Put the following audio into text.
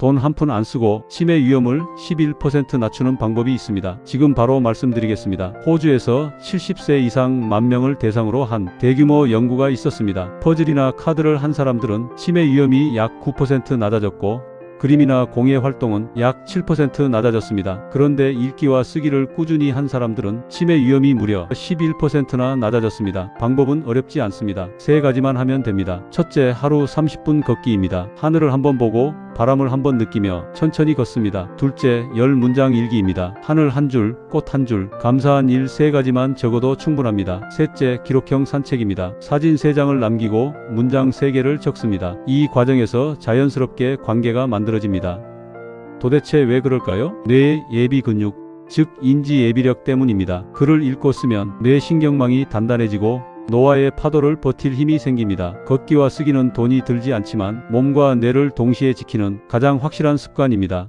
돈 한 푼 안 쓰고 치매 위험을 11% 낮추는 방법이 있습니다. 지금 바로 말씀드리겠습니다. 호주에서 70세 이상 만 명을 대상으로 한 대규모 연구가 있었습니다. 퍼즐이나 카드를 한 사람들은 치매 위험이 약 9% 낮아졌고 그림이나 공예 활동은 약 7% 낮아졌습니다. 그런데 읽기와 쓰기를 꾸준히 한 사람들은 치매 위험이 무려 11%나 낮아졌습니다. 방법은 어렵지 않습니다. 세 가지만 하면 됩니다. 첫째, 하루 30분 걷기입니다. 하늘을 한번 보고 바람을 한번 느끼며 천천히 걷습니다. 둘째, 열 문장 일기입니다. 하늘 한 줄, 꽃 한 줄, 감사한 일 세 가지만 적어도 충분합니다. 셋째, 기록형 산책입니다. 사진 세 장을 남기고 문장 세 개를 적습니다. 이 과정에서 자연스럽게 관계가 만들어집니다. 도대체 왜 그럴까요? 뇌의 예비 근육, 즉 인지 예비력 때문입니다. 글을 읽고 쓰면 뇌 신경망이 단단해지고 노화의 파도를 버틸 힘이 생깁니다. 걷기와 쓰기는 돈이 들지 않지만 몸과 뇌를 동시에 지키는 가장 확실한 습관입니다.